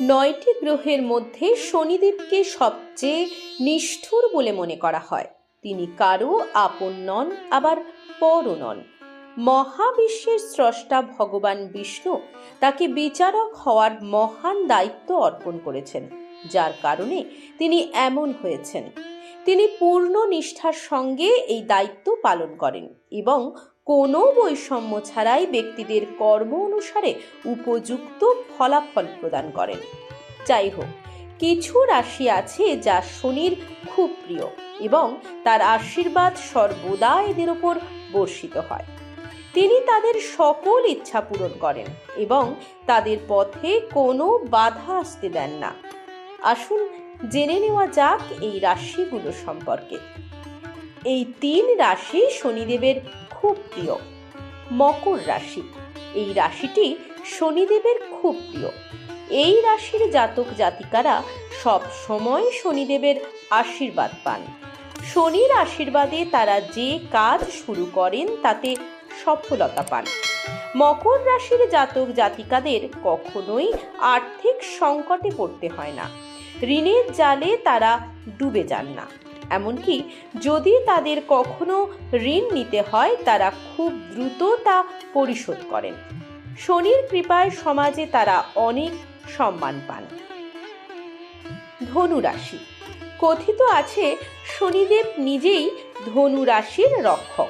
নয়টি গ্রহের মধ্যে শনিদেবকে সবচেয়ে নিষ্ঠুর বলে মনে করা হয়। তিনি কারও, আপন নন, আবার পরও নন। মহাবিশ্বের স্রষ্টা ভগবান বিষ্ণু তাকে বিচারক হওয়ার মহান দায়িত্ব অর্পণ করেছেন, যার কারণে তিনি এমন হয়েছেন। তিনি পূর্ণ নিষ্ঠার সঙ্গে এই দায়িত্ব পালন করেন এবং কোনো বৈষম্য ছাড়াই ব্যক্তিদের কর্ম অনুসারে উপযুক্ত ফলাফল প্রদান করেন। যাই হোক, কিছু রাশি আছে যা শনির খুব প্রিয় এবং তার আশীর্বাদ সর্বদা এদের ওপর বর্ষিত হয়। তিনি তাদের সকল ইচ্ছা পূরণ করেন এবং তাদের পথে কোনো বাধা আসতে দেন না। আসুন জেনে নেওয়া যাক এই রাশিগুলো সম্পর্কে। এই তিন রাশি শনিদেবের খুব প্রিয়। মকর রাশি। এই রাশিটি শনিদেবের খুব প্রিয়। এই রাশির জাতক জাতিকারা সব সময় শনিদেবের আশীর্বাদ পান। শনির আশীর্বাদে তারা যে কাজ শুরু করেন, তাতে সফলতা পান। মকর রাশির জাতক জাতিকাদের কখনোই আর্থিক সংকটে পড়তে হয় না। ঋণের জালে তারা ডুবে যান না। এমনকি যদি তাদের কখনো ঋণ নিতে হয়, তারা খুব দ্রুত তা পরিশোধ করেন। শনির কৃপায় সমাজে তারা অনেক সম্মান পান। ধনু রাশি কথিত আছে, শনিদেব নিজেই ধনু রাশির রক্ষক।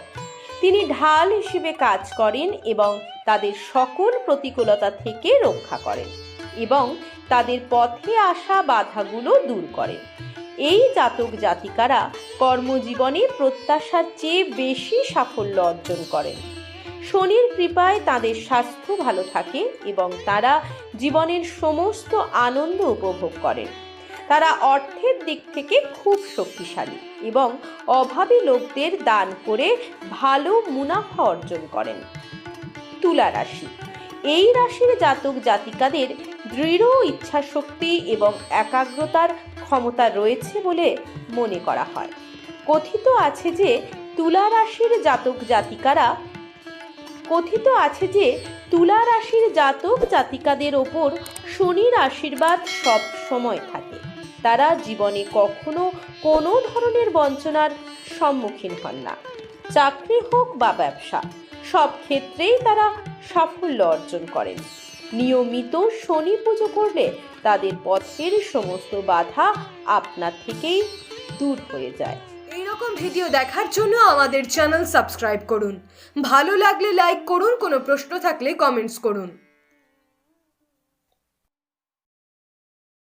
তিনি ঢাল হিসেবে কাজ করেন এবং তাদের সকল প্রতিকূলতা থেকে রক্ষা করেন এবং তাদের পথে আসা বাধাগুলো দূর করেন। এই জাতক জাতিকারা কর্মজীবনে প্রত্যাশার চেয়ে বেশি সাফল্য অর্জন করেন। শনির কৃপায় তাদের স্বাস্থ্য ভালো থাকে এবং তারা জীবনের সমস্ত আনন্দ উপভোগ করেন। তারা অর্থের দিক থেকে খুব শক্তিশালী এবং অভাবী লোকদের দান করে ভালো মুনাফা অর্জন করেন। তুলা রাশি। এই রাশির জাতক জাতিকাদের দৃঢ় ইচ্ছাশক্তি এবং একাগ্রতার ক্ষমতা রয়েছে বলে মনে করা হয়। কথিত আছে যে তুলা রাশির জাতক জাতিকারা কথিত আছে যে তুলা রাশির জাতক জাতিকাদের ওপর শনির আশীর্বাদ সব সময় থাকে। তারা জীবনে কখনো কোনো ধরনের বঞ্চনার সম্মুখীন হন না। চাকরি হোক বা ব্যবসা, সব ক্ষেত্রেই তারা সাফল্য অর্জন করেন। নিয়মিত শনি পুজো করলে তাদের পথের সমস্ত বাধা আপনার থেকেই দূর হয়ে যায়। এইরকম ভিডিও দেখার জন্য আমাদের চ্যানেল সাবস্ক্রাইব করুন। ভালো লাগলে লাইক করুন, কোনো প্রশ্ন থাকলে কমেন্টস করুন।